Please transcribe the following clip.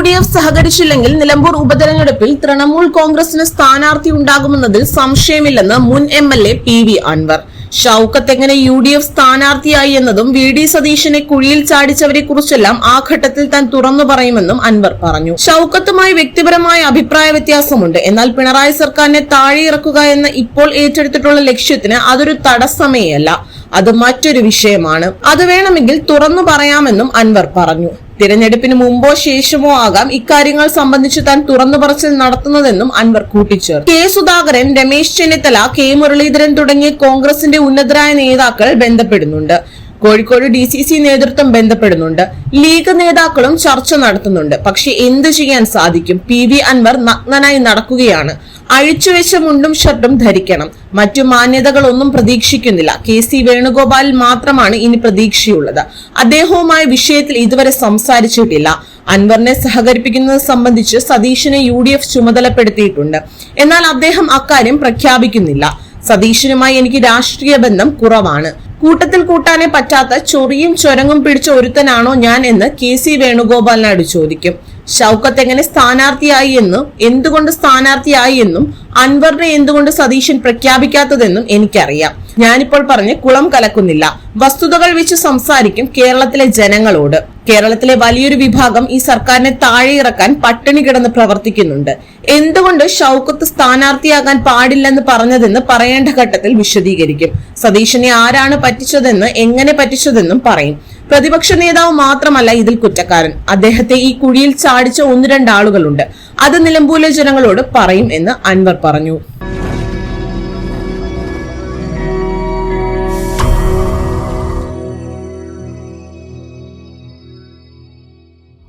D F സഹകരിച്ചില്ലെങ്കിൽ Nilambur ഉപതെരഞ്ഞെടുപ്പിൽ തൃണമൂൽ കോൺഗ്രസിന് സ്ഥാനാർത്ഥി ഉണ്ടാകുമെന്നതിൽ സംശയമില്ലെന്ന് മുൻ M L A P V Anvar. Shoukath എങ്ങനെ യു ഡി എഫ് സ്ഥാനാർത്ഥിയായി എന്നതും വി ഡി സതീശനെ കുഴിയിൽ ചാടിച്ചവരെ കുറിച്ചെല്ലാം ആ ഘട്ടത്തിൽ താൻ തുറന്നു പറയുമെന്നും അൻവർ പറഞ്ഞു. ഷൌക്കത്തുമായി വ്യക്തിപരമായ അഭിപ്രായ വ്യത്യാസമുണ്ട്. എന്നാൽ പിണറായി സർക്കാരിനെ താഴെയിറക്കുക എന്ന ഇപ്പോൾ ഏറ്റെടുത്തിട്ടുള്ള ലക്ഷ്യത്തിന് അതൊരു തടസ്സമേയല്ല. അത് മറ്റൊരു വിഷയമാണ്. അത് വേണമെങ്കിൽ തുറന്നു പറയാമെന്നും അൻവർ പറഞ്ഞു. തിരഞ്ഞെടുപ്പിന് മുമ്പോ ശേഷമോ ആകാം ഇക്കാര്യങ്ങൾ സംബന്ധിച്ച് താൻ തുറന്നു പറച്ചിൽ നടത്തുന്നതെന്നും അൻവർ കൂട്ടിച്ചേർത്തു. കെ സുധാകരൻ രമേശ് ചെന്നിത്തല കെ മുരളീധരൻ തുടങ്ങിയ കോൺഗ്രസിന്റെ ഉന്നതരായ നേതാക്കൾ ബന്ധപ്പെടുന്നുണ്ട്. കോഴിക്കോട് ഡി സി സി നേതൃത്വം ബന്ധപ്പെടുന്നുണ്ട്. ലീഗ് നേതാക്കളും ചർച്ച നടത്തുന്നുണ്ട്. പക്ഷെ എന്ത് ചെയ്യാൻ സാധിക്കും? പി വി അൻവർ നഗ്നനായി നടക്കുകയാണ്. അഴിച്ചുവെച്ച മുണ്ടും ഷർട്ടും ധരിക്കണം. മറ്റു മാന്യതകളൊന്നും പ്രതീക്ഷിക്കുന്നില്ല. കെ സി വേണുഗോപാലിൽ മാത്രമാണ് ഇനി പ്രതീക്ഷയുള്ളത്. അദ്ദേഹവുമായ വിഷയത്തിൽ ഇതുവരെ സംസാരിച്ചിട്ടില്ല. അൻവറിനെ സഹകരിപ്പിക്കുന്നത് സംബന്ധിച്ച് സതീഷിനെ യു ഡി എഫ് ചുമതലപ്പെടുത്തിയിട്ടുണ്ട്. എന്നാൽ അദ്ദേഹം അക്കാര്യം പ്രഖ്യാപിക്കുന്നില്ല. സതീഷിനുമായി എനിക്ക് രാഷ്ട്രീയ ബന്ധം കുറവാണ്. കൂട്ടത്തിൽ കൂട്ടാനെ പറ്റാത്ത ചൊറിയും ചൊരങ്ങും പിടിച്ച ഒരുത്തനാണോ ഞാൻ എന്ന് കെ സി വേണുഗോപാലിനോട് ചോദിക്കും. ഷൗക്കത്ത് എങ്ങനെ സ്ഥാനാർത്ഥിയായി എന്നും എന്തുകൊണ്ട് സ്ഥാനാർത്ഥിയായി എന്നും അൻവറിനെ എന്തുകൊണ്ട് സതീശൻ പ്രഖ്യാപിക്കാത്തതെന്നും എനിക്കറിയാം. ഞാനിപ്പോൾ പറഞ്ഞ് കുളം കലക്കുന്നില്ല. വസ്തുതകൾ വെച്ച് സംസാരിക്കും കേരളത്തിലെ ജനങ്ങളോട്. കേരളത്തിലെ വലിയൊരു വിഭാഗം ഈ സർക്കാരിനെ താഴെ ഇറക്കാൻ പട്ടിണി കിടന്ന് പ്രവർത്തിക്കുന്നുണ്ട്. എന്തുകൊണ്ട് ഷൌക്കത്ത് സ്ഥാനാർത്ഥിയാകാൻ പാടില്ലെന്ന് പറഞ്ഞതെന്ന് പറയേണ്ട ഘട്ടത്തിൽ വിശദീകരിക്കും. സതീശനെ ആരാണ് പറ്റിച്ചതെന്ന് എങ്ങനെ പറ്റിച്ചതെന്നും പറയും. പ്രതിപക്ഷ നേതാവ് മാത്രമല്ല ഇതിൽ കുറ്റക്കാരൻ. അദ്ദേഹത്തെ ഈ കുഴിയിൽ ചാടിച്ച ഒന്ന് രണ്ടാളുകളുണ്ട് അത് നിലമ്പൂലെ ജനങ്ങളോട് പറയും എന്ന് അൻവർ പറഞ്ഞു.